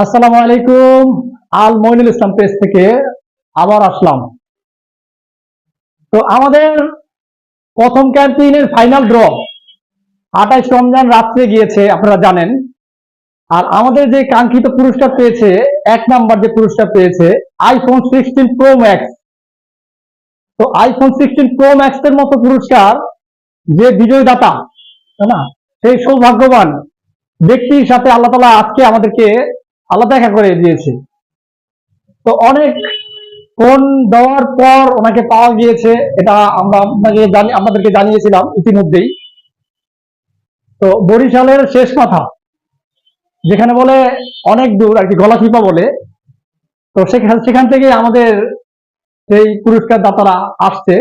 আসসালামু আলাইকুম, আল মইনুল ইসলাম পেজ থেকে আবার আসলাম। তো আমাদের প্রথম ক্যাম্পেইনের ফাইনাল ড্র, আঠাইশ রমজান রাত্রে গিয়েছে, আপনারা জানেন। আর আমাদের যে কাঙ্ক্ষিত পুরস্কার পেয়েছে, এক নাম্বার যে পুরস্কার পেয়েছে আইফোন সিক্সটিন প্রো ম্যাক্স তো আইফোন সিক্সটিন প্রো ম্যাক্স এর মতো পুরস্কার যে বিজয়দাতা, তাই না? সেই সৌভাগ্যবান ব্যক্তির সাথে আল্লাহ তালা আজকে আমাদেরকে আল্লাহ দেখা করে দিয়েছে। তো অনেক ফোন দেওয়ার পর ওনাকে পাওয়া গিয়েছে, এটা আমরা আপনাকে আপনাদেরকে জানিয়েছিলাম ইতিমধ্যেই। তো বরিশালের শেষ কথা যেখানে বলে অনেক দূর, আর কি গলাচিপা বলে। তো সেখান সেখান থেকে আমাদের সেই পুরস্কার দাতারা আসছে।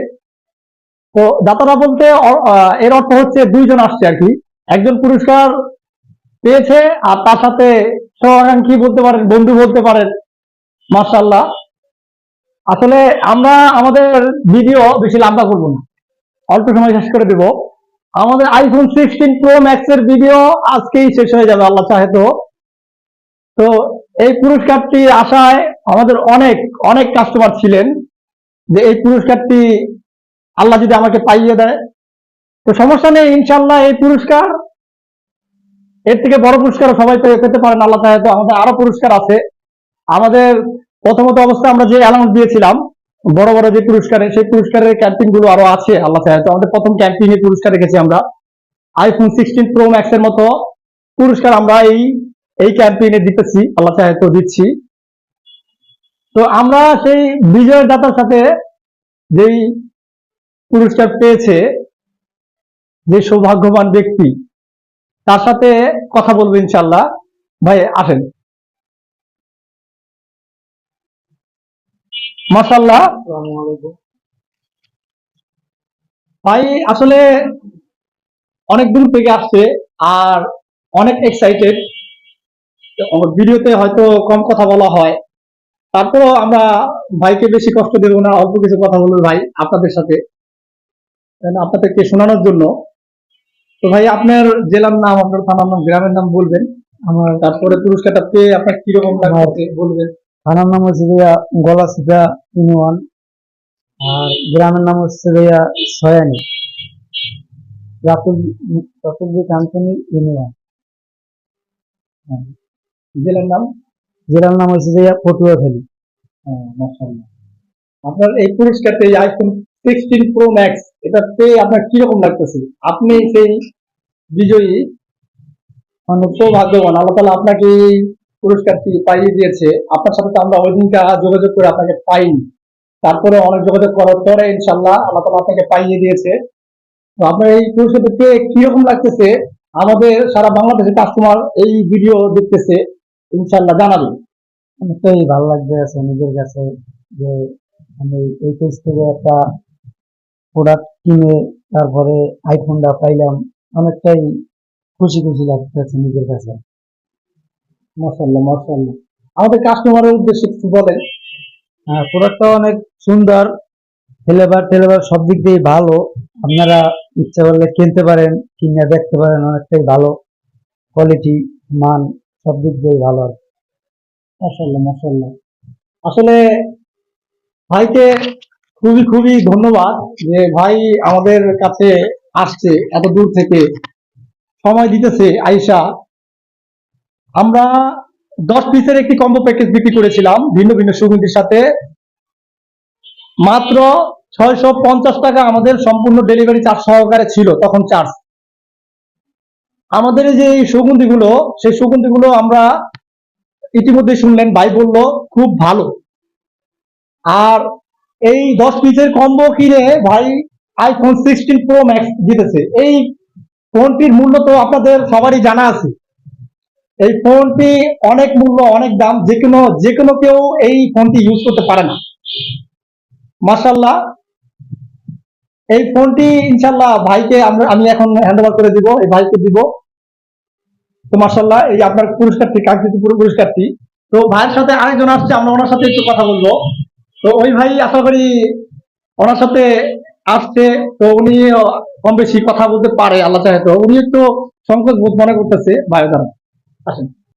তো দাতারা বলতে এর অর্থ হচ্ছে দুইজন আসছে আর কি। একজন পুরস্কার পেয়েছে, আর তার সাথে সহাকাঙ্ক্ষী বলতে পারেন, বন্ধু বলতে পারেন? মার্শাল্লাহ আসলে আমরা, আমাদের ভিডিও বেশি লম্বা করব না। অল্প সময় শেষ করে দেব। আমাদের আইফোন সিক্সটিন প্রো ম্যাক্স এর ভিডিও আজকেই শেষ হয়ে যাবে, আল্লাহ চাহে তো। তো এই পুরস্কারটি আশায় আমাদের অনেক অনেক কাস্টমার ছিলেন। যে এই পুরস্কারটি আল্লাহ যদি আমাকে পাইয়ে দেয়। তো সমস্যা নেই ইনশাল্লাহ এই পুরস্কার এর থেকে বড় পুরস্কার সবাই পেতে পারেন, আল্লাহ তো আমাদের আরও পুরস্কার আছে। আমাদের প্রথমত অবস্থায় আমরা যে অ্যানাউন্স দিয়েছিলাম, বড় বড় যে পুরস্কারে, সেই পুরস্কারের ক্যাম্পিংগুলো আরও আছে, আল্লাহ তো আমাদের প্রথম ক্যাম্পিং এর পুরস্কার রেখেছি আমরা। আইফোন সিক্সটিন প্রো ম্যাক্স এর মতো পুরস্কার আমরা এই এই ক্যাম্পেইনে দিতেছি, আল্লাহ তো দিচ্ছি। তো আমরা সেই বিজয় দাতার সাথে যেই পুরস্কার পেয়েছে, যে সৌভাগ্যবান ব্যক্তি তার সাথে কথা বলব ইনশাল্লাহ ভাই আসেন। মাসাল্লাহ ভাই আসলে অনেক দূর থেকে আসছে আর অনেক এক্সাইটেড ভিডিওতে হয়তো কম কথা বলা হয়। তারপরও আমরা ভাইকে বেশি কষ্ট দেবো না অল্প কিছু কথা বলব ভাই আপনাদের সাথে? আপনাদেরকে শোনানোর জন্য। তো ভাই আপনার জেলার নাম আপনার থানার নাম গ্রামের নাম বলবেন। আমার তারপরে পুরস্কারটা পেয়ে আপনার কীরকম লাগছে বলবেন। থানার নাম হচ্ছে ভাইয়া গলাসিপা ইউনিয়ন আর গ্রামের নাম হচ্ছে ভাইয়া সয়ানি। রাতুলজি কান্তনি ইউনিয়ন জেলার নাম? জেলার নাম হচ্ছে ভাইয়া পটুয়াখালী আপনার এই পুরস্কারটা এই আইফোন সিক্সটিন প্রো ম্যাক্স এটা পেয়ে আপনার কীরকম লাগতেছে? আপনি সেই বিজয়ী অনেক সৌভাগ্যবান। আল্লাহ তালা আপনাকে এই পুরস্কারটি পাইয়ে দিয়েছে। আপনার সাথে তো আমরা ওই দিনটা যোগাযোগ করে আপনাকে পাইনি। তারপরে অনেক যোগাযোগ করার পরে ইনশাল্লাহ আল্লাহ তালা আপনাকে পাইয়ে দিয়েছে। তো আপনার এই পুরস্কারটি পেয়ে কীরকম লাগতেছে? আমাদের সারা বাংলাদেশের কাস্টমার এই ভিডিও দেখতেছে। ইনশাল্লাহ জানাবেন অনেকটাই ভালো লাগবে আছে নিজের কাছে যে আমি এই পেজ থেকে একটা প্রোডাক্ট কিনে তারপরে আইফোনটা পাইলাম। অনেকটাই খুশি খুশি লাগতেছে নিজের কাছে। আমাদের কাস্টমারের উদ্দেশ্যে কিছু বলেন। হ্যাঁ প্রোডাক্টটা অনেক সুন্দর। ফ্লেভার টেলেভার সব দিক দিয়ে ভালো। আপনারা ইচ্ছা করলে কিনতে পারেন, কিনে দেখতে পারেন, অনেকটাই ভালো। কোয়ালিটি মান সব দিক দিয়ে ভালো আর মাশাল্লাহ আসলে ভাইকে খুবই খুবই ধন্যবাদ যে ভাই আমাদের কাছে আসছে, এত দূর থেকে। সময় দিতেছে আইসা আমরা দশ পিসের একটি কম্বো প্যাকেজ বিক্রি করেছিলাম, ভিন্ন ভিন্ন সুগন্ধির সাথে। মাত্র ছয়শো পঞ্চাশ টাকা আমাদের সম্পূর্ণ ডেলিভারি চার্জ সহকারে ছিল, তখন চার্জ আমাদের যে সুগন্ধিগুলো, সেই সুগন্ধিগুলো আমরা ইতিমধ্যে শুনলেন, ভাই বলল, খুব ভালো। আর এই দশ পিসের কম্বো কিনে ভাই আইফোন সিক্সটিন প্রো ম্যাক্স জিতেছে। এই ফোনটির মূল্য তো আপনাদের সবারই জানা আছে। এই ফোনটি অনেক মূল্য, অনেক দাম, যে কোনো যে কোনো কেউ এই ফোনটি ইউজ করতে পারে না। মার্শাল্লাহ এই ফোনটি ইনশাল্লাহ ভাইকে আমরা আমি এখন হ্যান্ড ওভার করে দিব, এই ভাইকে দিব। তো মার্শাল্লাহ এই আপনার পুরস্কারটি, কাঙ্ক্ষিত পুরো পুরস্কারটি। তো ভাইয়ের সাথে আরেকজন আসছে, আমরা ওনার সাথে একটু কথা বলব। তো ওই ভাই আশা করি ওনার সাথে আসছে, তো উনি কম বেশি কথা বলতে পারে, আল্লাহ চাহে তো উনি একটু সংকোচ বোধ মনে করতেছে ভাই দ্বারা আসেন।